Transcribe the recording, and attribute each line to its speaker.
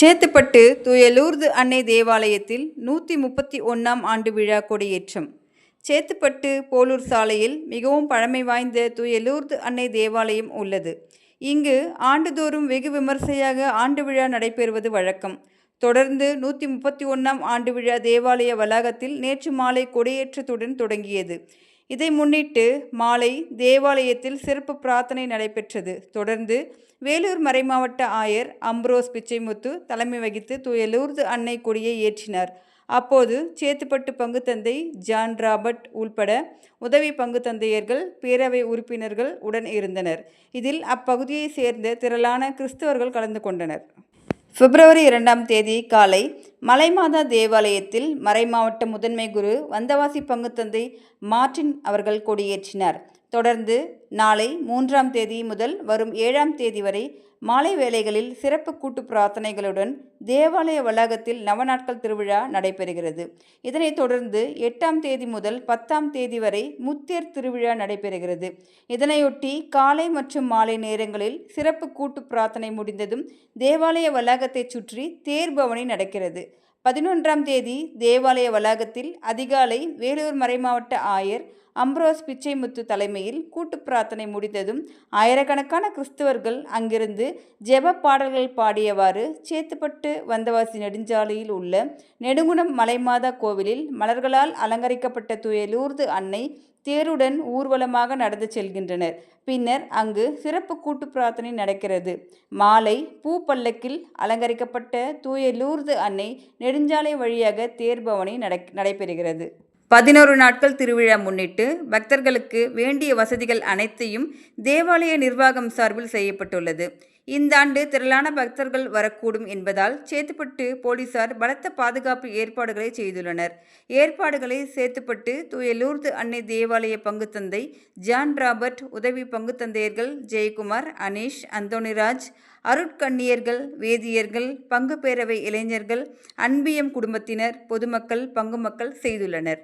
Speaker 1: சேத்துப்பட்டு துயலூர்து அன்னை தேவாலயத்தில் நூற்றி முப்பத்தி ஒன்றாம் ஆண்டு விழா கொடியேற்றம். சேத்துப்பட்டு போலூர் சாலையில் மிகவும் பழமை வாய்ந்த துயலூர்து அன்னை தேவாலயம் உள்ளது. இங்கு ஆண்டுதோறும் வெகு விமர்சையாக ஆண்டு விழா நடைபெறுவது வழக்கம். தொடர்ந்து நூற்றி முப்பத்தி ஒன்றாம் ஆண்டு விழா தேவாலய வளாகத்தில் நேற்று மாலை கொடியேற்றத்துடன் தொடங்கியது. இதை முன்னிட்டு மாலை தேவாலயத்தில் சிறப்பு பிரார்த்தனை நடைபெற்றது. தொடர்ந்து வேலூர் மறைமாவட்ட ஆயர் அம்ப்ரோஸ் பிச்சைமுத்து தலைமை வகித்து துயலூர்து அன்னை கொடியை ஏற்றினார். அப்போது சேத்துப்பட்டு பங்கு தந்தை ஜான் ராபர்ட் உள்பட உதவி பங்கு தந்தையர்கள் பேரவை உறுப்பினர்கள் உடன் இருந்தனர். இதில் அப்பகுதியைச் சேர்ந்த திரளான கிறிஸ்தவர்கள் கலந்து கொண்டனர். பிப்ரவரி இரண்டாம் தேதி காலை மலைமாதா தேவாலயத்தில் மறைமாவட்ட முதன்மை குரு வந்தவாசி பங்குத்தந்தை மார்டின் அவர்கள் கொடியேற்றினார். தொடர்ந்து நாளை மூன்றாம் தேதி முதல் வரும் ஏழாம் தேதி வரை மாலை வேளைகளில் சிறப்பு கூட்டு பிரார்த்தனைகளுடன் தேவாலய வளாகத்தில் நவநாட்கள் திருவிழா நடைபெறுகிறது. இதனைத் தொடர்ந்து எட்டாம் தேதி முதல் பத்தாம் தேதி வரை முத்தேர் திருவிழா நடைபெறுகிறது. இதனையொட்டி காலை மற்றும் மாலை நேரங்களில் சிறப்பு கூட்டு பிரார்த்தனை முடிந்ததும் தேவாலய வளாகத்தைச் சுற்றி தேர்பவனி நடக்கிறது. பதினொன்றாம் தேதி தேவாலய வளாகத்தில் அதிகாலை வேலூர் மறைமாவட்ட ஆயர் அம்ப்ரோஸ் பிச்சைமுத்து தலைமையில் கூட்டு பிரார்த்தனை முடிந்ததும் ஆயிரக்கணக்கான கிறிஸ்தவர்கள் அங்கிருந்து ஜெப பாடல்கள் பாடியவாறு சேத்துப்பட்டு வந்தவாசி நெடுஞ்சாலையில் உள்ள நெடுங்குணம் மலைமாதா கோவிலில் மலர்களால் அலங்கரிக்கப்பட்ட தூய லூர்து அன்னை தேருடன் ஊர்வலமாக நடந்து செல்கின்றனர். பின்னர் அங்கு சிறப்பு கூட்டு பிரார்த்தனை நடக்கிறது. மாலை பூ பல்லக்கில் அலங்கரிக்கப்பட்ட தூய லூர்து அன்னை நெடுஞ்சாலை வழியாக தேர்பவனி நடைபெறுகிறது. பதினோரு நாட்கள் திருவிழா முன்னிட்டு பக்தர்களுக்கு வேண்டிய வசதிகள் அனைத்தையும் தேவாலய நிர்வாகம் சார்பில் செய்யப்பட்டுள்ளது. இந்த ஆண்டு திரளான பக்தர்கள் வரக்கூடும் என்பதால் சேத்துப்பட்டு போலீசார் பலத்த பாதுகாப்பு ஏற்பாடுகளை செய்துள்ளனர். ஏற்பாடுகளை சேத்துப்பட்டு துயலூர்து அன்னை தேவாலய பங்குத்தந்தை ஜான் ராபர்ட் உதவி பங்குத்தந்தையர்கள் ஜெயக்குமார் அனீஷ் அந்தோனிராஜ் அருட்கண்ணியர்கள் வேதியர்கள் பங்கு பேரவை இளைஞர்கள் அன்பியம் குடும்பத்தினர் பொதுமக்கள் பங்கு மக்கள் செய்துள்ளனர்.